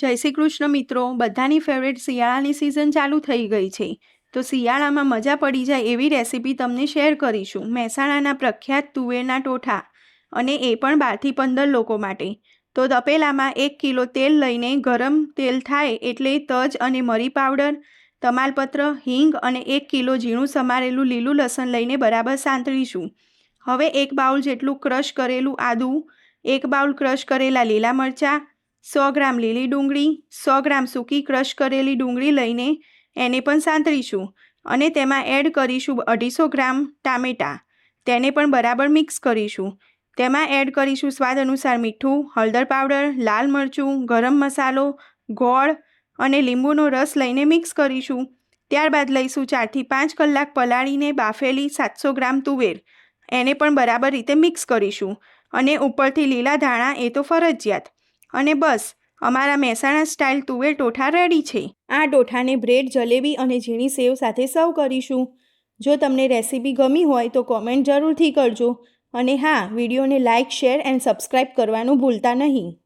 જય શ્રી કૃષ્ણ મિત્રો. બધાની ફેવરેટ શિયાળાની સિઝન ચાલુ થઈ ગઈ છે. તો શિયાળામાં મજા પડી જાય એવી રેસીપી તમને શેર કરીશું. મહેસાણાના પ્રખ્યાત તુવેરના ટોઠા અને એ પણ બારથી પંદર લોકો માટે. તો તપેલામાં એક કિલો તેલ લઈને ગરમ તેલ થાય એટલે તજ અને મરી પાવડર, તમાલપત્ર, હિંગ અને એક કિલો ઝીણું સમારેલું લીલું લસણ લઈને બરાબર સાંતળીશું. હવે એક બાઉલ જેટલું ક્રશ કરેલું આદું, એક બાઉલ ક્રશ કરેલા લીલા મરચાં સો ગ્રામ લીલી ડુંગળી, સો ગ્રામ સૂકી ક્રશ કરેલી ડુંગળી લઈને એને પણ સાંતળીશું અને તેમાં એડ કરીશું અઢીસો ગ્રામ ટામેટાં. તેને પણ બરાબર મિક્સ કરીશું. તેમાં એડ કરીશું સ્વાદ અનુસાર મીઠું, હળદર પાવડર, લાલ મરચું, ગરમ મસાલો, ગોળ અને લીંબુનો રસ લઈને મિક્સ કરીશું. ત્યારબાદ લઈશું ચારથી પાંચ કલાક પલાળીને બાફેલી સાતસો ગ્રામ તુવેર. એને પણ બરાબર રીતે મિક્સ કરીશું અને ઉપરથી લીલા ધાણા, એ તો ફરજિયાત. અને બસ, અમારા મહેસાણા સ્ટાઇલ તુવેર ટોઠા રેડી છે. આ ટોઠાને બ્રેડ જલેબી અને ઝીણી સેવ સાથે સર્વ કરીશું. જો તમને રેસીપી ગમી હોય તો કોમેન્ટ જરૂરથી કરજો. અને હા, વિડીયોને લાઇક શેર એન્ડ સબસ્ક્રાઈબ કરવાનું ભૂલતા નહીં.